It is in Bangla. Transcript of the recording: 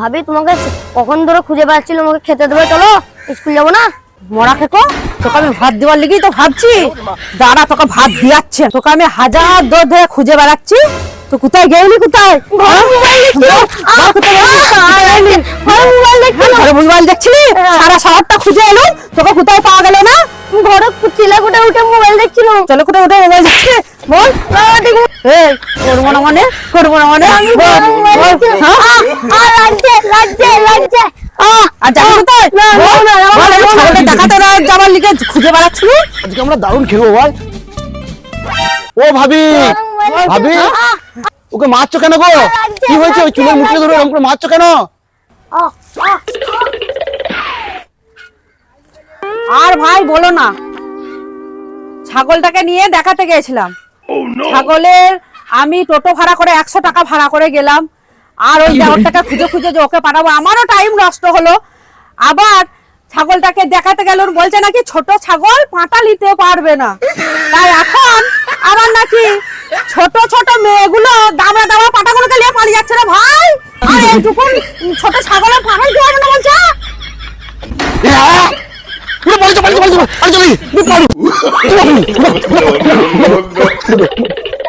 ভাবি তোমাকে কখন ধরে খুঁজে পাচ্ছিল আমাকে খেতে দেবে চলো। স্কুল যাব না? মরা খেকো। তোকে আমি ভাত দেওয়ার লেগেই তো ভাবছি। দাঁড়া তোকে ভাত দিয়াচ্ছে। তোকে আমি হাজার দর ধরে খুঁজে বেড়াচ্ছি। তো কোথায় গেলি কোথায়? হ্যাঁ? মোবাইল দেখছিলি সারা শহরটা খুঁজে এলো। তোকে কোথায় পাওয়া গেল না? ঘরে চিলা কোটে উঠে মোবাইল দেখছিল চলো কোথায় কোথায় মোবাইল দেখছি বল এই করব না মানে করব না মানে হ্যাঁ? খুঁজে বেড়াচ্ছিলি আজকে আমরা দারুণ খেলব বল ও ভাবি ভাবি ওকে মারছো কেন গো কি হয়েছে ওই চুলের মুঠে ধরে করে মারছো কেন আর ভাই বলো না। ছাগলটাকে নিয়ে দেখাতে গেছিলাম ছাগলের আমি টোটো ভাড়া করে একশো টাকা ভাড়া করে গেলাম। আর ওই দেওয়ারটাকে খুঁজে খুঁজে যে ওকে পাঠাবো আমারও টাইম নষ্ট হলো। আবার ছাগলটাকে দেখাতে গেল বলছে নাকি ছোট ছাগল পাটা নিতে পারবে না। তাই এখন আবার নাকি ছোট ছোট মেয়েগুলো দামা দামা পাটাগুলোকে নিয়ে পালিয়ে যাচ্ছে না ভাই। আর এইটুকুন ছোট ছাগলের পাটা দিতে পারবে না বলছে? উড়ে পালিয়ে যাও, পালিয়ে যাও, পালিয়ে যাও, পালিয়ে যাও, পালিয়ে যাও।